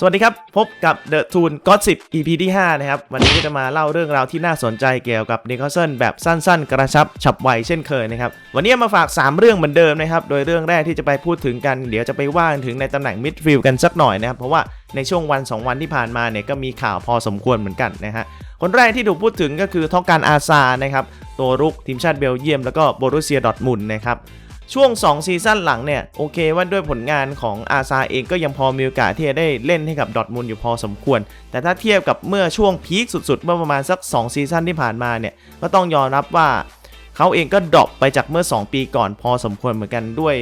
สวัสดีครับ พบกับ The t o o n g o s 10 EP ที่ 5 นะครับ วันนี้ก็จะมาเล่าเรื่องราวที่น่าสนใจเกี่ยวกับนิค l สันแบบสั้นๆ กระชับฉับไวเช่นเคยนะครับ วันนี้มาฝาก 3 เรื่องเหมือนเดิมนะครับ โดยเรื่องแรกที่จะไปพูดถึงกัน เดี๋ยวจะไปว่ากันถึงในตำแหน่งมิดฟิลด์กันสักหน่อยนะครับ เพราะว่าในช่วงวัน 2 วันที่ผ่านมาเนี่ยก็มีข่าวพอสมควรเหมือนกันนะฮะคนแรกที่ถูกพูดถึงก็คือท็อกการอาซานะครับตัวรุกทีมชาติเบลเยียมแล้วก็โบรุเซียดอทมุนนะครับ ช่วง 2 ซีซั่นหลังเนี่ย โอเคว่าด้วยผลงานของอาซาเองก็ยังพอมีโอกาสที่จะได้เล่นให้กับดอทมุนด์อยู่พอสมควร แต่ถ้าเทียบกับเมื่อช่วงพีคสุดๆ เมื่อประมาณสัก 2 ซีซั่นที่ผ่านมาเนี่ย ก็ต้องยอมรับว่าเขาเองก็ดรอปไปจากเมื่อ 2 ปีก่อนพอสมควรเหมือนกันด้วย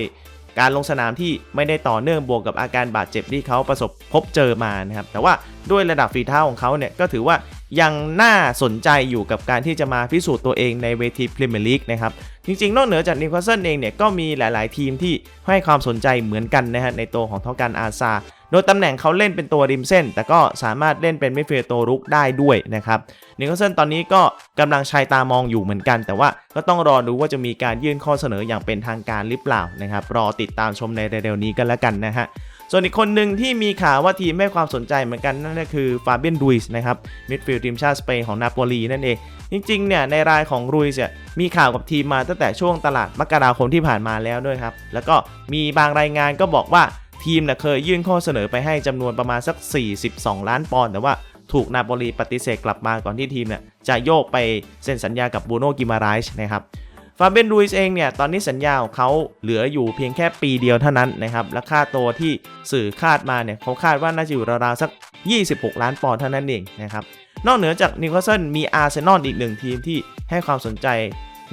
การลงสนามที่ไม่ได้ต่อเนื่องบวกกับอาการบาดเจ็บที่เขาประสบพบเจอมานะครับแต่ว่าด้วยระดับฝีเท้าของเขาเนี่ยก็ถือว่ายังน่าสนใจอยู่กับการที่จะมาพิสูจน์ตัวเองในเวทีพรีเมียร์ลีกนะครับ จริงๆ นอกเหนือจากนิวคาสเซิลเองเนี่ยก็มีหลาย ๆ ทีมที่ให้ความสนใจเหมือนกันนะฮะในตัวของทอการอาซา โดยตำแหน่งเขาเล่นเป็นตัวริมเส้น แต่ก็สามารถเล่นเป็นม่เฟียตัวรุกได้ด้วยนะครับนิวคาสเซิลตอนนี้ก็กำลังชายตามองอยู่เหมือนกัน แต่ว่าก็ต้องรอดูว่าจะมีการยื่นข้อเสนออย่างเป็นทางการหรือเปล่านะครับรอติดตามชมในเร็วๆนี้กันแล้วกันนะฮะส่วนอีกคนหนึ่งที่มีข่าวว่าทีมให้ความสนใจเหมือนกันนั่นก็คือฟาเบียนดุยส์นะครับมิดฟิลด์ทีมชาติสเปนของนาโปลีนั่นเองจริงๆเนี่ยในรายของรุยส์เนี่ยมีข่าวกับทีมมาตั้งแต่ช่วงตลาดมกราคมที่ผ่านมาแล้วด้วยครับแล้วก็มีบางรายงานก็บอกว่า ทีมเนี่ยเคยยื่นข้อเสนอไปให้จำนวนประมาณสัก 42 ล้านปอนด์แต่ว่าถูกนาโปลีปฏิเสธกลับมาก่อนที่ทีมเนี่ยจะโยกไปเซ็นสัญญากับบูโนกิมาไรช์นะครับฟาเบนรูอิสเองเนี่ยตอนนี้สัญญาของเขาเหลืออยู่เพียงแค่ปีเดียวเท่านั้นนะครับและค่าตัวที่สื่อคาดมาเนี่ยเขาคาดว่าน่าจะอยู่ราวๆสัก 26 ล้านปอนด์เท่านั้นเองนะครับนอกเหนือจากนิวคาสเซิลมีอาร์เซนอลอีกหนึ่งทีมที่ให้ความสนใจ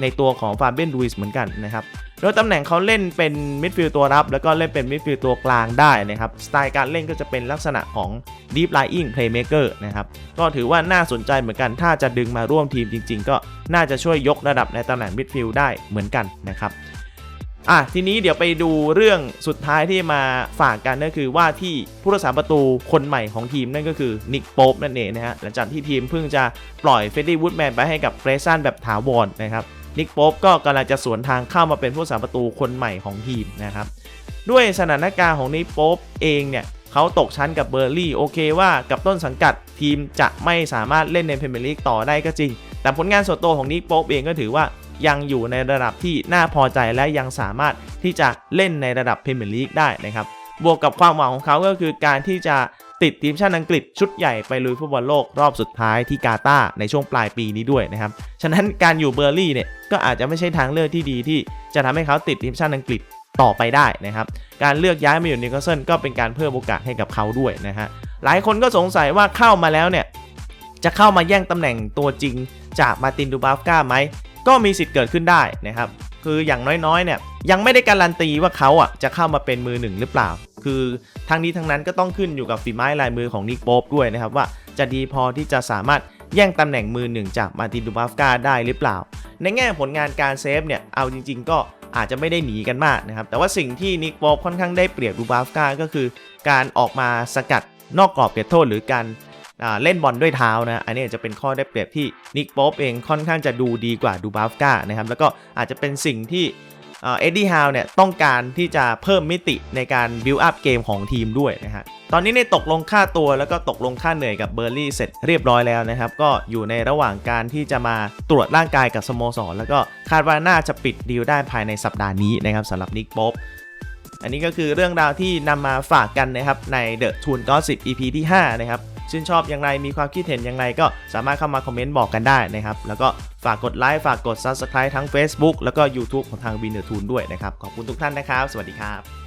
ในตัวของฟาเบนรูอิสเหมือนกันนะครับโดยตำแหน่งเขาเล่นเป็นมิดฟิลด์ตัวรับ แล้วก็เล่นเป็นมิดฟิลด์ตัวกลางได้นะครับ สไตล์การเล่นก็จะเป็นลักษณะของ Deep Lying Playmaker นะครับก็ถือว่าน่าสนใจเหมือนกัน ถ้าจะดึงมาร่วมทีมจริง ๆ ก็น่าจะช่วยยกระดับในตำแหน่งมิดฟิลด์ได้เหมือนกันนะครับอะทีนี้เดี๋ยวไปดูเรื่องสุดท้ายที่มาฝากกันก็คือว่าที่ผู้รักษาประตูคนใหม่ของทีมนั่นก็คือนิกโป๊ปนั่นเองนะฮะหลังจากที่ทีมเพิ่งจะปล่อยเฟดดี้วูดแมนไปให้กับเฟรซันแบบถาวรนะครับ นิกโป๊ปก็กำลังจะสวนทางเข้ามาเป็นผู้รักษาประตูคนใหม่ของทีมนะครับ ด้วยสถานการณ์ของนิกโป๊ปเองเนี่ยเขาตกชั้นกับเบอร์ลี่โอเคว่ากับต้นสังกัดทีมจะไม่สามารถเล่นในพรีเมียร์ลีกต่อได้ก็จริง แต่ผลงานส่วนตัวของนิกโป๊ปเองก็ถือว่ายังอยู่ในระดับที่น่าพอใจและยังสามารถที่จะเล่นในระดับพรีเมียร์ลีกได้นะครับบวกกับความหวังของเขาก็คือการที่จะ ติดทีมชาติอังกฤษชุดใหญ่ไปลุยฟุตบอลโลกรอบสุดท้ายที่กาตาร์ในช่วงปลายปีนี้ด้วยนะครับ ฉะนั้นการอยู่เบอร์ลี่เนี่ยก็อาจจะไม่ใช่ทางเลือกที่ดีที่จะทำให้เขาติดทีมชาติอังกฤษต่อไปได้นะครับ การเลือกย้ายมาอยู่นิวคาสเซิลก็เป็นการเพิ่มโอกาสให้กับเขาด้วยนะฮะ หลายคนก็สงสัยว่าเข้ามาแล้วเนี่ยจะเข้ามาแย่งตำแหน่งตัวจริงจากมาตินดูบาฟกาไหมก็มีสิทธิ์เกิดขึ้นได้นะครับ คืออย่างน้อยๆเนี่ยยังไม่ได้การันตีว่าเขาอะจะเข้ามาเป็นมือหนึ่งหรือเปล่า คือทั้งนี้ทั้งนั้นก็ต้องขึ้นอยู่กับฝีไม้ลายมือของนิกโป๊ปด้วยนะครับว่าจะดีพอที่จะสามารถแย่งตำแหน่งมือหนึ่งจากมาตินดูบาฟกาได้หรือเปล่า ในแง่ผลงานการเซฟเนี่ยเอาจริง ๆ ก็อาจจะไม่ได้หนีกันมากนะครับแต่ว่าสิ่งที่นิกโป๊ปค่อนข้างได้เปรียบดูบาฟกาก็คือ การออกมาสกัดนอกกรอบเขตโทษหรือการ เล่นบอลด้วยเท้านะอันนี้อาจจะเป็นข้อได้เปรียบที่นิกโป๊ปเองค่อนข้างจะดูดีกว่าดูบาฟกานะครับแล้วก็อาจจะเป็นสิ่งที่เอ็ดดี้ฮาวเนี่ยต้องการที่จะเพิ่มมิติในการบิวอัพเกมของทีมด้วยนะฮะตอนนี้ในตกลงค่าตัวแล้วก็ตกลงค่าเหนื่อยกับเบอร์ลี่เสร็จเรียบร้อยแล้วนะครับ ก็อยู่ในระหว่างการที่จะมาตรวจร่างกายกับสโมสร แล้วก็คาดว่าน่าจะปิดดีลได้ภายในสัปดาห์นี้นะครับสำหรับนิกป๊อปอันนี้ก็คือเรื่องราวที่นำมาฝากกันนะครับใน The t o o n Gossip EP ที่ 5 นะครับ ชื่นชอบอย่างไรมีความคิดเห็นอย่างไรก็สามารถเข้ามาคอมเมนต์บอกกันได้นะครับ แล้วก็ฝากกดไลค์ฝากกด Subscribe ทั้ง Facebook แล้วก็ YouTube ของทาง w i n n e r t o o n ด้วยนะครับ ขอบคุณทุกท่านนะครับ สวัสดีครับ